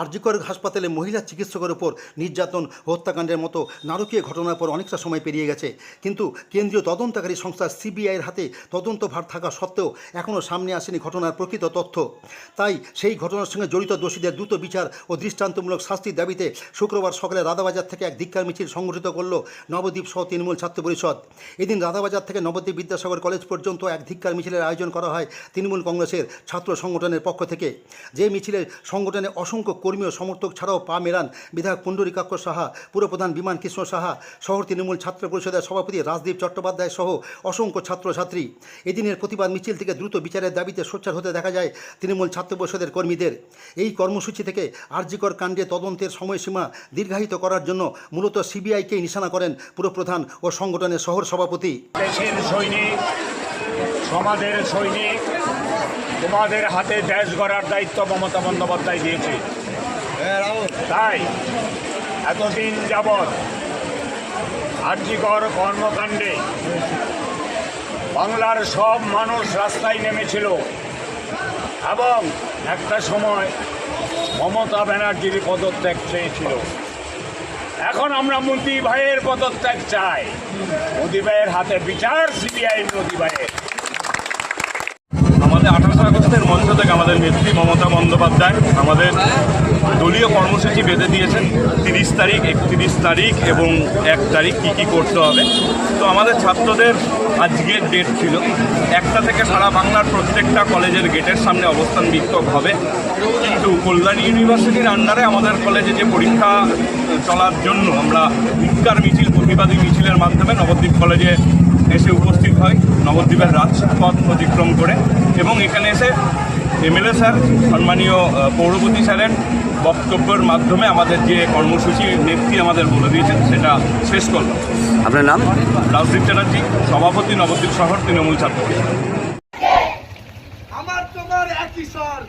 আরজিকর হাসপাতালে মহিলা চিকিৎসকের উপর নির্যাতন, হত্যাকাণ্ডের মতো নারকীয় ঘটনার পর অনেকটা সময় পেরিয়ে গেছে। কিন্তু কেন্দ্রীয় তদন্তকারী সংস্থা সিবিআইয়ের হাতে তদন্ত ভার থাকা সত্ত্বেও এখনও সামনে আসেনি ঘটনার প্রকৃত তথ্য। তাই সেই ঘটনার সঙ্গে জড়িত দোষীদের দ্রুত বিচার ও দৃষ্টান্তমূলক শাস্তির দাবিতে শুক্রবার সকালে রাধাবাজার থেকে এক ধিক্কার মিছিল সংগঠিত করল নবদ্বীপ সহ তৃণমূল ছাত্র পরিষদ। এদিন রাধাবাজার থেকে নবদ্বীপ বিদ্যাসাগর কলেজ পর্যন্ত এক ধিক্কার মিছিলের আয়োজন করা হয় তৃণমূল কংগ্রেসের ছাত্র সংগঠনের পক্ষ থেকে। যে মিছিলে সংগঠনে অসংখ্য কর্মী ও সমর্থক ছাড়াও পা মেলান বিধায়ক পুণ্ডরিকাক্ষ সাহা, পুরপ্রধান বিমান কৃষ্ণ সাহা, শহর তৃণমূল ছাত্র পরিষদের সভাপতি রাজদীপ চট্টোপাধ্যায় সহ অসংখ্য ছাত্রছাত্রী। এদিনের প্রতিবাদ মিছিল থেকে দ্রুত বিচারের দাবিতে সোচ্চার হতে দেখা যায় তৃণমূল ছাত্র পরিষদের কর্মীদের। এই কর্মসূচি থেকে আরজিকর কাণ্ডে তদন্তের সময়সীমা দীর্ঘায়িত করার জন্য মূলত সিবিআইকেই নিশানা করেন পুরপ্রধান ও সংগঠনের শহর সভাপতি। দেশের সৈনিক, সমাজের সৈনিক তোমাদের হাতে দেশ গড়ার দায়িত্ব মমতা বন্দ্যোপাধ্যায় দিয়েছে। তাই এতদিন যাবৎ আর্যিকর কর্মকাণ্ডে বাংলার সব মানুষ রাস্তায় নেমেছিল এবং একটা সময় মমতা ব্যানার্জির পদত্যাগ চেয়েছিল। এখন আমরা মোদি ভাইয়ের পদত্যাগ চাই। মোদি ভাইয়ের হাতে বিচার সিবিআই মোদি ভাইয়ের। আমাদের আঠাশে আগস্টের মঞ্চ থেকে আমাদের নেত্রী মমতা বন্দ্যোপাধ্যায় আমাদের দলীয় কর্মসূচি বেঁধে দিয়েছেন। তিরিশ তারিখ, একত্রিশ তারিখ এবং এক তারিখ কী কী করতে হবে। তো আমাদের ছাত্রদের আজকের ডেট ছিল। একটা থেকে সারা বাংলার প্রত্যেকটা কলেজের গেটের সামনে অবস্থান বিক্ষোভ হবে। কিন্তু কল্যাণী ইউনিভার্সিটির আন্ডারে আমাদের কলেজে যে পরীক্ষা চলার জন্য আমরা ভিক্ষার মিছিল প্রতিবাদী মিছিলের মাধ্যমে নবদ্বীপ কলেজে এসে উপস্থিত হয়। নবদ্বীপের রাজপথ অতিক্রম করে এবং এখানে এসে এমএলএ স্যার সম্মানীয় পৌরপতি স্যারের বক্তব্যের মাধ্যমে আমাদের যে কর্মসূচি নেত্রী আমাদের বলে দিয়েছেন সেটা শেষ করলাম। আপনার নাম? রাজদীপ চ্যাটার্জি সভাপতি নবদ্বীপ শহর তৃণমূল ছাত্র। পরিষদ। আমার তোমার একই স্বর।